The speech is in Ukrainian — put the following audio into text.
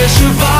Fische war.